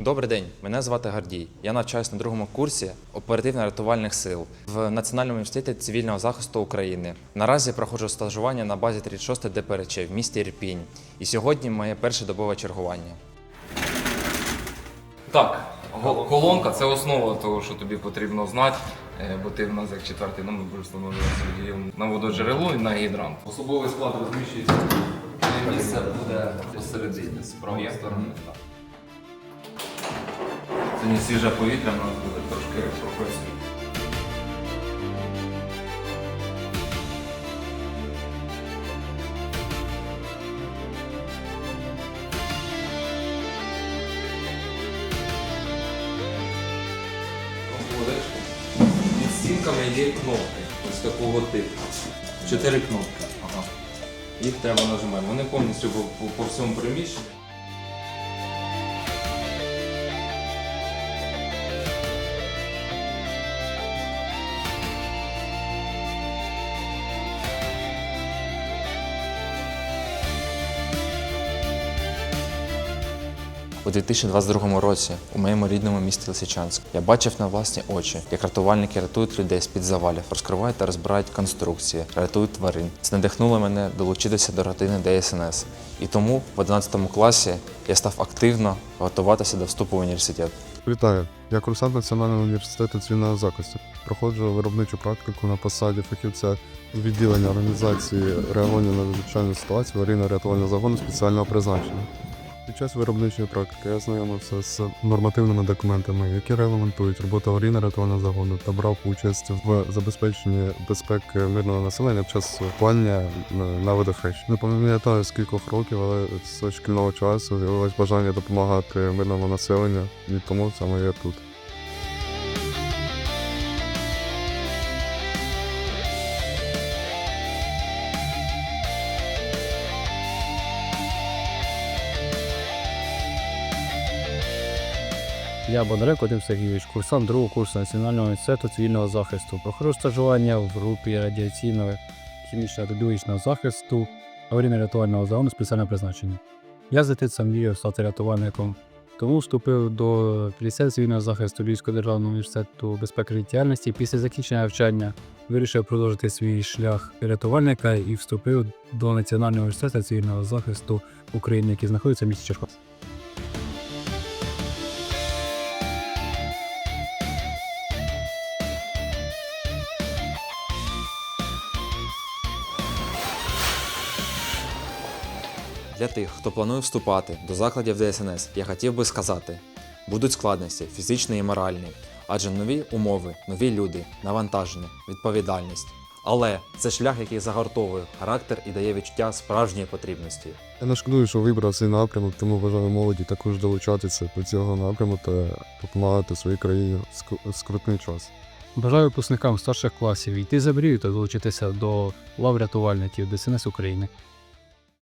Добрий день, мене звати Гордій. Я навчаюсь на другому курсі оперативно-рятувальних сил в Національному університеті цивільного захисту України. Наразі проходжу стажування на базі 36 ДПРЧ в місті Ірпінь. І сьогодні моє перше добове чергування. Так, колонка це основа того, що тобі потрібно знати, е, бо ти в нас як четвертий номер будеш встановлювати на вододжерело і на гідрант. Особовий склад розміщується. Місце буде посередині, з правої сторони. Так. Сьогодні свіже повітря, у нас буде трошки професії. Під стінками є кнопки ось такого типу. Чотири кнопки. Ага. Їх треба нажимати. Вони повністю по, по, по всьому приміщенню. У 2022 році у моєму рідному місті Лисичанськ я бачив на власні очі, як рятувальники рятують людей з-під завалів, розкривають та розбирають конструкції, рятують тварин. Це надихнуло мене долучитися до родини ДСНС. І тому в 11 класі я став активно готуватися до вступу в університет. Вітаю, я курсант Національного університету цивільного захисту. Проходжу виробничу практику на посаді фахівця відділення організації реагування на надзвичайну ситуацію аварійно-рятувального загону спеціального призначення. Під час виробничої практики я знайомився з нормативними документами, які регламентують роботу аварійно-рятувального загону та брав участь в забезпеченні безпеки мирного населення під час плання на- на. Не пам'ятаю з кількох років, але з шкільного часу з'явилось бажання допомагати мирному населенню, і тому саме я тут. Я Бондарек Вадим Сергійович, курсант другого курсу Національного університету цивільного захисту. Проходжу стажування в групі радіаційного хімічного та захисту аварійно-рятувального загону спеціального призначення. Я з дитинства мріяв стати рятувальником, тому вступив до ліцею цивільного захисту Львівського державного університету безпеки життєдіяльності. Після закінчення навчання вирішив продовжити свій шлях рятувальника і вступив до Національного університету цивільного захисту України, який знаходиться в місті Черкас. Для тих, хто планує вступати до закладів ДСНС, я хотів би сказати: будуть складності фізичні і моральні, адже нові умови, нові люди, навантаження, відповідальність. Але це шлях, який загартовує характер і дає відчуття справжньої потрібності. Я не шкодую, що вибрав цей напрямок, тому бажаю молоді також долучатися до цього напрямку та допомагати своїй країні в скрутний час. Бажаю випускникам старших класів йти за мрію та долучитися до лав рятувальників ДСНС України.